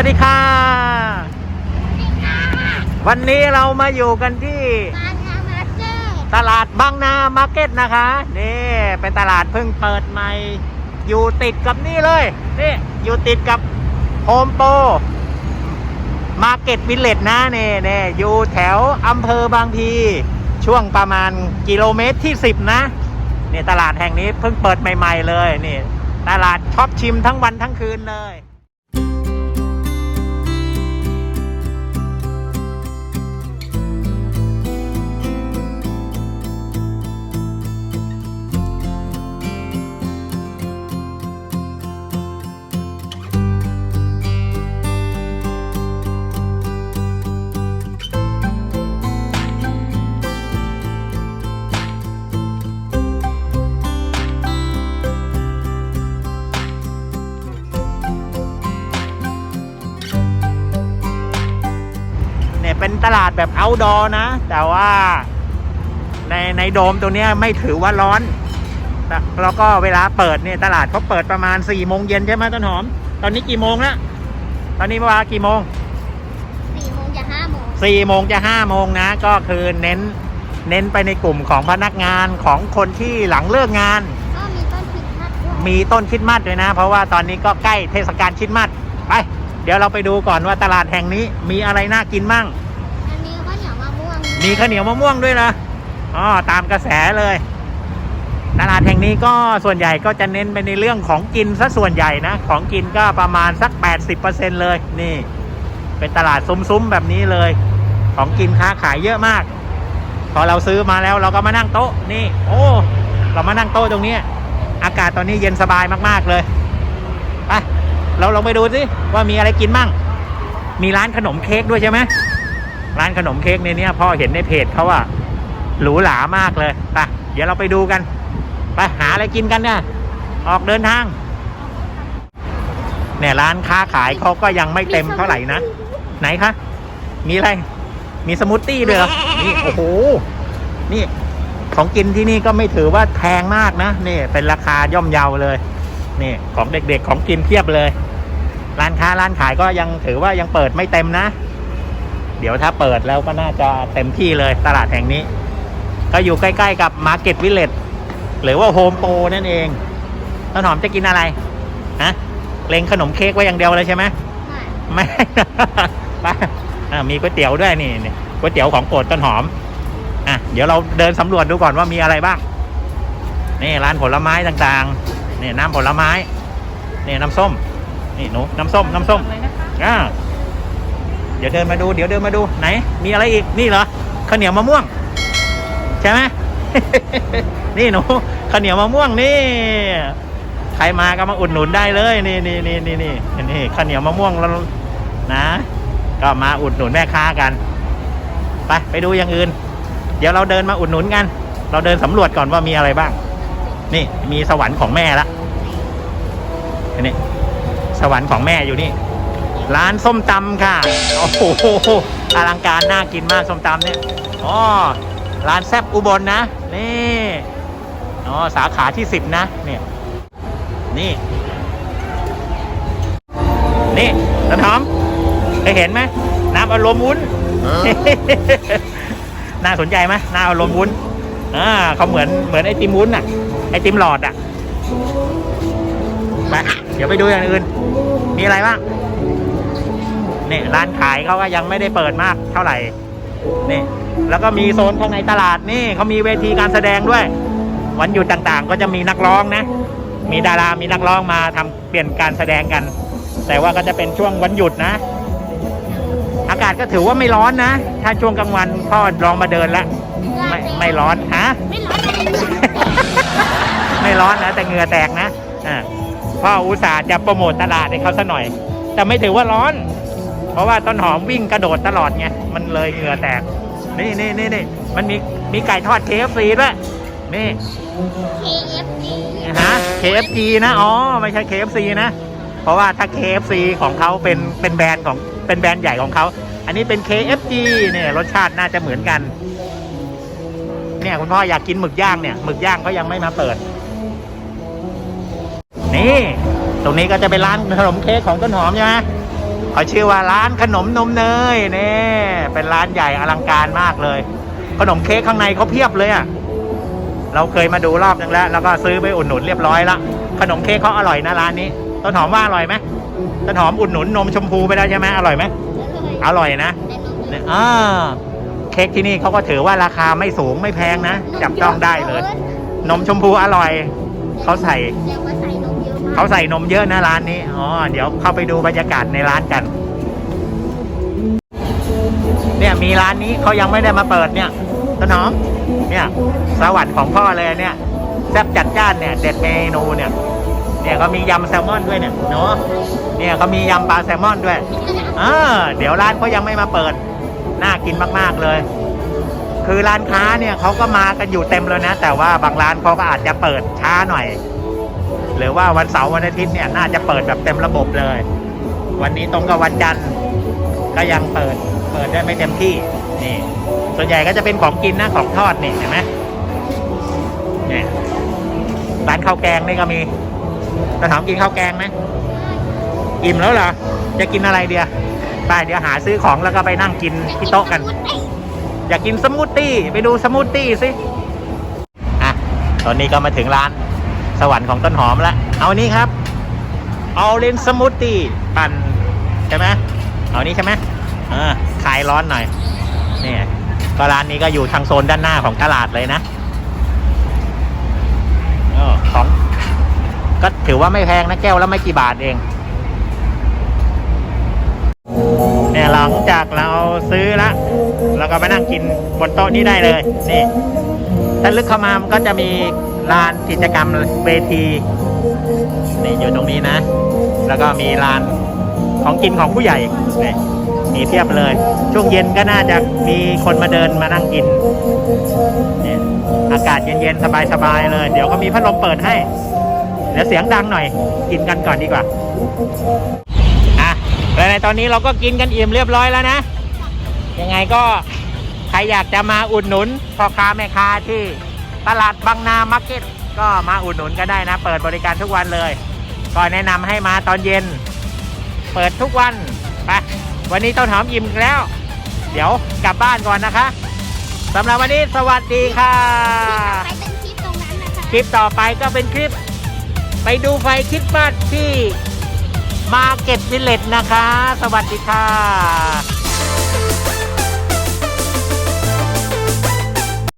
วัสดีค่ะ วันนี้เรามาอยู่กันที่บางนามาเจอร์ตลาดบางนามาร์เก็ตนะคะ นี่เป็นตลาดเพิ่งเปิดใหม่ อยู่ติดกับนี่เลย นี่อยู่ติดกับโฮมโปรมาร์เก็ตวิลเลจนะนี่นี่อยู่แถวอำเภอบางพี ช่วงประมาณกิโลเมตรที่ 10 นะนี่ตลาดแห่งนี้เพิ่งเปิดใหม่ ๆ เลยนี่ตลาดช็อปชิมทั้งวันทั้งคืนเลย เนี่ยเป็นตลาดแบบ outdoor นะ แต่ว่าในในโดมตัวเนี้ยไม่ถือว่าร้อนแต่แล้วก็เวลาเปิดเนี่ยตลาดเขาเปิดประมาณ4ี่โมงเย็นใช่ไหมต้นหอม ตอนนี้กี่โมงแล้วตอนนี้เวลากี่โมงสี่โมงจะห้าโมง4ี่โมงจะห้าโมงนะ ก็คือเน้นเน้นไปในกลุ่มของพนักงานของคนที่หลังเลิกงานก็มีต้นพริกทัดด้วยมีต้นคริดมัดด้วยนะ เพราะว่าตอนนี้ก็ใกล้เทศกาลคริดมัดไป เดี๋ยวเราไปดูก่อนว่าตลาดแห่งนี้มีอะไรน่ากินมั่ง มีข้าวเหนียวมะม่วงด้วยนะอ๋อตามกระแสเลย ตลาดแห่งนี้ก็ส่วนใหญ่ก็จะเน้นไปในเรื่องของกินซะส่วนใหญ่นะ ของกินก็ประมาณสัก 80%เลยนี่ เป็นตลาดซุ้มๆแบบนี้เลย ของกินค้าขายเยอะมาก พอเราซื้อมาแล้วเราก็มานั่งโต๊ะนี่ โอ้เรามานั่งโต๊ะตรงนี้ อากาศตอนนี้เย็นสบายมากๆเลยไปเราลองไปดูสิว่ามีอะไรกินมั่งมีร้านขนมเค้กด้วยใช่ไหม ร้านขนมเค้กในนี้พ่อเห็นในเพจเขาอะหรูหรามากเลยไปเดี๋ยวเราไปดูกันไปหาอะไรกินกันเนี่ยออกเดินทาง เนี่ยร้านค้าขายเขาก็ยังไม่เต็มเท่าไหร่นะไหนคะมีอะไร มีสมูทตี้ด้วยเหรอนี่โอ้โหนี่ของกินที่นี่ก็ไม่ถือว่าแพงมากนะนี่เป็นราคาย่อมเยาเลยนี่ของเด็กๆของกินเพียบเลย ร้านค้าร้านขายก็ยังถือว่ายังเปิดไม่เต็มนะ เดี๋ยวถ้าเปิดแล้วก็น่าจะเต็มที่เลยตลาดแห่งนี้ ก็อยู่ใกล้ๆกับ Market Village หรือว่า Home Pro นั่นเองต้นหอมจะกินอะไรฮะเล็งขนมเค้กไว้อย่างเดียวเลยใช่ไหมไม่ไม่ไปอะมีก๋วยเตี๋ยวด้วยนี่นี่ก๋วยเตี๋ยวของโปรดต้นหอมอะเดี๋ยวเราเดินสำรวจดูก่อนว่ามีอะไรบ้าง นี่ร้านผลไม้ต่างๆนี่น้ำผลไม้นี่น้ำส้มนี่หนูน้ำส้มน้ำส้มอ่า เดี๋ยวเดินมาดู เดี๋ยวเดินมาดูไหน มีอะไรอีกนี่เหรอข้าวเหนียวมะม่วง ใช่ไหมนี่หนูข้าวเหนียวมะม่วงนี่ ใครมาก็มาอุดหนุนได้เลย นี่นี่นี่นี่นี่นี่ข้าวเหนียวมะม่วงแล้วนะ ก็มาอุดหนุนแม่ค้ากัน ไปไปดูอย่างอื่น เดี๋ยวเราเดินมาอุดหนุนกัน เราเดินสำรวจก่อนว่ามีอะไรบ้าง นี่มีสวรรค์ของแม่ละนี่สวรรค์ของแม่อยู่นี่ ร้านส้มตำค่ะ โอ้โหอลังการน่ากินมากส้มตำเนี่ยอ๋อร้านแซบอุบลนะนี่อ๋อสาขาที่สิบนะเนี่ยนี่ นี่ต้นหอมเคยเห็นไหมน้ำอารมณ์วุ้นน่าสนใจไหมน้ำอารมณ์วุ้นอ่าเขาเหมือนเหมือนไอติมวุ้นอะ ไอติมหลอดอะไปเดี๋ยวไปดูอย่างอื่น มีอะไรบ้าง นี่ร้านขายเขาก็ยังไม่ได้เปิดมากเท่าไหร่นี่แล้วก็มีโซนข้างในตลาดนี่เขามีเวทีการแสดงด้วย วันหยุดต่างๆ ก็จะมีนักร้องนะ มีดารามีนักร้องมาทำเปลี่ยนการแสดงกัน แต่ว่าก็จะเป็นช่วงวันหยุดนะ อากาศก็ถือว่าไม่ร้อนนะ ถ้าช่วงกลางวันพ่อลองมาเดินล้วไม่ไม่ร้อนฮะไม่ร้อนไม่ร้อนนะแต่เหงื่อแตกนะอ่าพ่ออุตส่าห์จะโปรโมทตลาดให้เขาซะหน่อย แต่ไม่ถือว่าร้อน ราะว่าต้นหอมวิ่งกระโดดตลอดไงมันเลยเหงื่อแตก นี่นี่นี่นี่มันมีมีไก่ทอด KFC ด้วยนี่ KFC ฮะ KFC นะอ๋อไม่ใช่ KFC นะ เพราะว่าถ้า KFC ของเขาเป็นเป็นแบรนด์ของเป็นแบรนด์ใหญ่ของเขาอันนี้เป็น KFC เนี่ยรสชาติน่าจะเหมือนกัน เนี่ยคุณพ่ออยากกินหมึกย่างเนี่ยหมึกย่างก็ยังไม่มาเปิด นี่ ตรงนี้ก็จะเป็นร้านขนมเค้กของต้นหอมใช่ไหม เขาชื่อว่าร้านขนมนมเนยนี่เป็นร้านใหญ่อลังการมากเลย ขนมเค้กข้างในเขาเพียบเลยอะเราเคยมาดูรอบนึงแล้ว แล้วก็ซื้อไปอุดหนุนเรียบร้อยละขนมเค้กเขาอร่อยนะร้านนี้ต้นหอมว่าอร่อยไหมต้นหอมอุดหนุนนมชมพูไปแล้วใช่ไหมอร่อยไหมอร่อยนะแต่นมเนี่ยอ่าเค้กที่นี่เขาก็ถือว่าราคาไม่สูงไม่แพงนะจับต้องได้เลย นมชมพูอร่อยเขาใส่ เขาใส่นมเยอะนะร้านนี้ อ๋อ เดี๋ยวเข้าไปดูบรรยากาศในร้านกัน เนี่ยมีร้านนี้เขายังไม่ได้มาเปิดเนี่ยต้นหอม เนี่ย สวรรค์ของพ่อเลยเนี่ยแซ่บจัดจ้านเนี่ย เด็ดเมนูเนี่ย เนี่ยก็มียำแซลมอนด้วยเนี่ยเนาะ เนี่ยเขามียำปลาแซลมอนด้วยเออเดี๋ยวร้านเขายังไม่มาเปิด น่ากินมาก ๆเลย คือร้านค้าเนี่ยเขาก็มากันอยู่เต็มแล้วนะ แต่ว่าบางร้านเขาก็อาจจะเปิดช้าหน่อย หรือว่าวันเสาร์วันอาทิตย์เนี่ยน่าจะเปิดแบบเต็มระบบเลย วันนี้ตรงกับวันจันทร์ก็ยังเปิดเปิดได้ไม่เต็มที่นี่ ส่วนใหญ่ก็จะเป็นของกินนะของทอดนี่เห็นไหมเนี่ยร้านข้าวแกงนี่ก็มีจะถามกินข้าวแกงไหมอิ่มแล้วเหรอจะกินอะไรเดียวไปเดี๋ยวหาซื้อของแล้วก็ไปนั่งกินที่โต๊ะกัน อยากกินสมูทตี้ไปดูสมูทตี้สิอะตอนนี้ก็มาถึงร้าน สวรรค์ของต้นหอมล้วเอานี้ครับออเรนสมูทตี้ปั่นใช่ไหมเอานี้ใช่ไหมเออคลายร้อนหน่อยนี่ก็ร้านนี้ก็อยู่ทางโซนด้านหน้าของตลาดเลยนะอของก็ถือว่าไม่แพงนะแก้วแล้วไม่กี่บาทเอง เนี่ยหลังจากเราซื้อละเราก็มานั่งกินบนโต๊ะนี้ได้เลย นี่ถ้าลึกเข้ามามันก็จะมี ลานกิจกรรมเวทีนี่อยู่ตรงนี้นะ แล้วก็มีลานของกินของผู้ใหญ่นี่มีเพียบเลย ช่วงเย็นก็น่าจะมีคนมาเดินมานั่งกินนี่อากาศเย็นๆสบายๆเลย เดี๋ยวก็มีพัดลมเปิดให้ เดี๋ยวเสียงดังหน่อย กินกันก่อนดีกว่าอะแล้วในตอนนี้เราก็กินกันอิ่มเรียบร้อยแล้วนะ ยังไงก็ใครอยากจะมาอุดหนุนพ่อค้าแม่ค้าที่ ตลาดบางนามาร์เก็ตก็มาอุดหนุนก็ได้นะ เปิดบริการทุกวันเลย ก็แนะนำให้มาตอนเย็น เปิดทุกวันไปวันนี้ต้นหอมอิ่มอีกแล้ว เดี๋ยวกลับบ้านก่อนนะคะสำหรับวันนี้สวัสดีค่ะไปเป็นคลิปตรงนั้นนะคะคลิปต่อไปก็เป็นคลิป ไปดูไฟคริดมาสที่มาเก็ตวิลเลจนะคะ สวัสดีค่ะ